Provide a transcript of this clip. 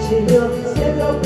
새벽 새벽